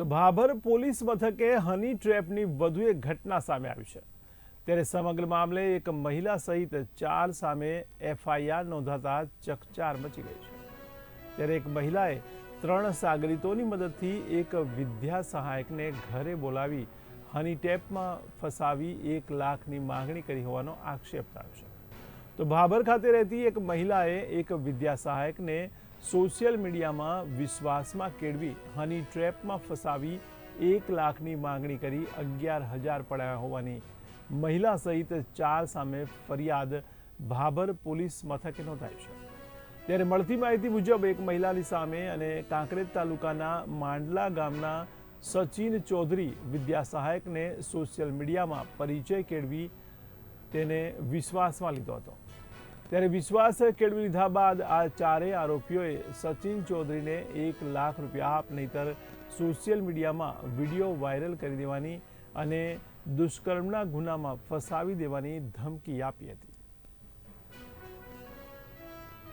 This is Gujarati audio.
તો ભાભર પોલીસ મથકે હની ટ્રેપની વધુ એક ઘટના સામે આવી છે. ત્યારે સમગ્ર મામલે એક મહિલા સહિત ચાર સામે એફઆઈઆર નોંધાતા ચકચાર મચી ગઈ છે. ત્યારે એક મહિલાએ ત્રણ સાગરીતોની મદદથી એક વિદ્યા સહાયકને ઘરે બોલાવી હની ટેપમાં ફસાવી એક લાખની માંગણી કરી હોવાનો આક્ષેપ થાય છે. તો ભાભર ખાતે રહેતી એક મહિલાએ એક વિદ્યા સહાયકને સોશિયલ મીડિયામાં વિશ્વાસમાં કેળવી, હની ટ્રેપમાં ફસાવી, એક લાખની માંગણી કરી અગિયાર હજાર પડાયા હોવાની. મહિલા સહિત ચાર સામે ફરિયાદ, ભાભર પોલીસ મથકે નોંધાઈ છે. ત્યારે મળતી માહિતી મુજબ એક મહિલાની સામે અને કાંકરેજ તાલુકાના માંડલા ગામના સચિન ચૌધરી વિદ્યા સહાયકને સોશિયલ મીડિયામાં પરિચય કેળવી તેને વિશ્વાસમાં લીધો હતો. ત્યારે વિશ્વાસ કેળવી લીધા બાદ આ ચારેય આરોપીઓએ સચિન ચૌધરીને એક લાખ રૂપિયા આપ, નહીતર સોશિયલ મીડિયામાં વીડિયો વાયરલ કરી દેવાની અને દુષ્કર્મના ગુનામાં ફસાવી દેવાની ધમકી આપી હતી.